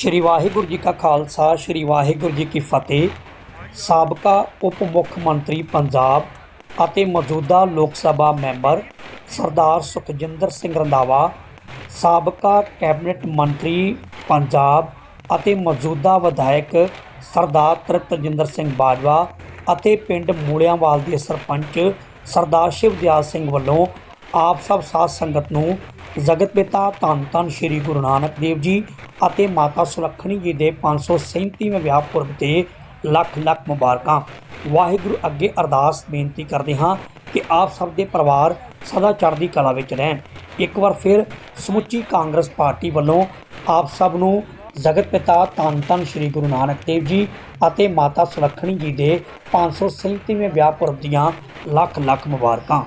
ਸ਼੍ਰੀ ਵਾਹਿਗੁਰੂ ਜੀ ਕਾ ਖਾਲਸਾ, ਸ਼੍ਰੀ ਵਾਹਿਗੁਰੂ ਜੀ ਕੀ ਫਤਿਹ। ਸਾਬਕਾ ਉਪ ਮੁੱਖ ਮੰਤਰੀ ਪੰਜਾਬ ਅਤੇ ਮੌਜੂਦਾ ਲੋਕ ਸਭਾ ਮੈਂਬਰ ਸਰਦਾਰ ਸੁਖਜਿੰਦਰ ਸਿੰਘ ਰੰਧਾਵਾ, ਸਾਬਕਾ ਕੈਬਨਿਟ ਮੰਤਰੀ ਪੰਜਾਬ ਅਤੇ ਮੌਜੂਦਾ ਵਿਧਾਇਕ ਸਰਦਾਰ ਤ੍ਰਿਪਤਜਿੰਦਰ ਸਿੰਘ ਬਾਜਵਾ ਅਤੇ ਪਿੰਡ ਮੂਲਿਆਂਵਾਲ ਦੇ ਸਰਪੰਚ ਸਰਦਾਰ ਸ਼ਿਵਦਿਆਲ ਸਿੰਘ ਵੱਲੋਂ ਆਪ ਸਭ ਸਾਧ ਸੰਗਤ ਨੂੰ ਜਗਤ ਪਿਤਾ ਧੰਨ ਧੰਨ ਸ੍ਰੀ ਗੁਰੂ ਨਾਨਕ ਦੇਵ ਜੀ ਅਤੇ ਮਾਤਾ ਸੁਲੱਖਣੀ ਜੀ ਦੇ 537ਵੇਂ ਵਿਆਹ ਪੁਰਬ ਤੇ ਲੱਖ ਲੱਖ ਮੁਬਾਰਕਾਂ। ਵਾਹਿਗੁਰੂ ਅੱਗੇ ਅਰਦਾਸ ਬੇਨਤੀ ਕਰਦੇ ਹਾਂ ਕਿ ਆਪ ਸਭ ਦੇ ਪਰਿਵਾਰ ਸਦਾ ਚੜ੍ਹਦੀ ਕਲਾ ਵਿੱਚ ਰਹਿਣ। ਇੱਕ ਵਾਰ ਫਿਰ ਸਮੁੱਚੀ ਕਾਂਗਰਸ ਪਾਰਟੀ ਵੱਲੋਂ ਆਪ ਸਭ ਨੂੰ ਜਗਤ ਪਿਤਾ ਧੰਨ ਧੰਨ ਸ੍ਰੀ ਗੁਰੂ ਨਾਨਕ ਦੇਵ ਜੀ ਅਤੇ ਮਾਤਾ ਸੁਲੱਖਣੀ ਜੀ ਦੇ 537ਵੇਂ ਵਿਆਹ ਪੁਰਬ ਦੀਆਂ ਲੱਖ ਲੱਖ ਮੁਬਾਰਕਾਂ।